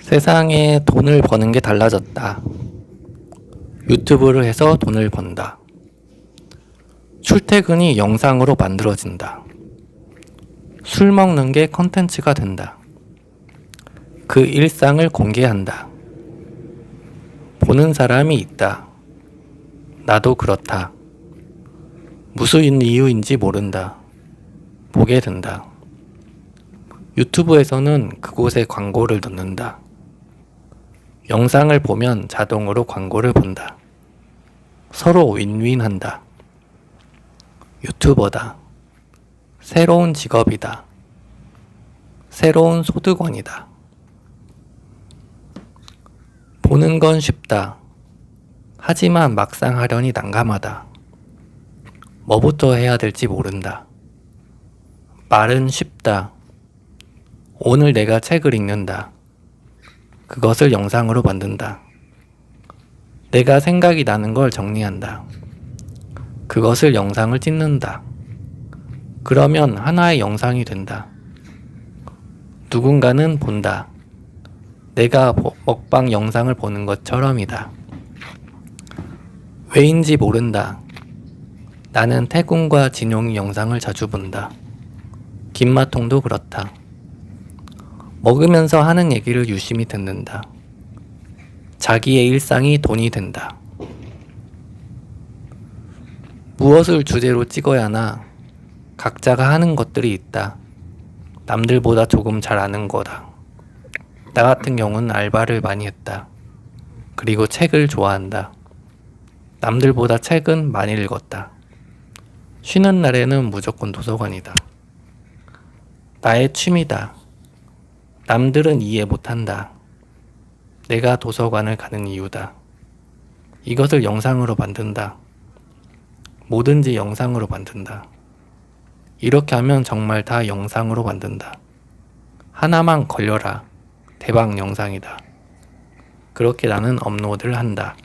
세상에 돈을 버는 게 달라졌다. 유튜브를 해서 돈을 번다. 출퇴근이 영상으로 만들어진다. 술 먹는 게 컨텐츠가 된다. 그 일상을 공개한다. 보는 사람이 있다. 나도 그렇다. 무슨 이유인지 모른다. 보게 된다. 유튜브에서는 그곳에 광고를 넣는다. 영상을 보면 자동으로 광고를 본다. 서로 윈윈한다. 유튜버다. 새로운 직업이다. 새로운 소득원이다. 보는 건 쉽다. 하지만 막상 하려니 난감하다. 뭐부터 해야 될지 모른다. 말은 쉽다. 오늘 내가 책을 읽는다. 그것을 영상으로 만든다. 내가 생각이 나는 걸 정리한다. 그것을 영상을 찍는다. 그러면 하나의 영상이 된다. 누군가는 본다. 내가 보- 먹방 영상을 보는 것처럼이다. 왜인지 모른다. 나는 태군과 진용이 영상을 자주 본다. 김마통도 그렇다. 먹으면서 하는 얘기를 유심히 듣는다. 자기의 일상이 돈이 된다. 무엇을 주제로 찍어야 하나? 각자가 하는 것들이 있다. 남들보다 조금 잘 아는 거다. 나 같은 경우는 알바를 많이 했다. 그리고 책을 좋아한다. 남들보다 책은 많이 읽었다. 쉬는 날에는 무조건 도서관이다. 나의 취미다. 남들은 이해 못한다. 내가 도서관을 가는 이유다. 이것을 영상으로 만든다. 뭐든지 영상으로 만든다. 이렇게 하면 정말 다 영상으로 만든다. 하나만 걸려라. 대박 영상이다. 그렇게 나는 업로드를 한다.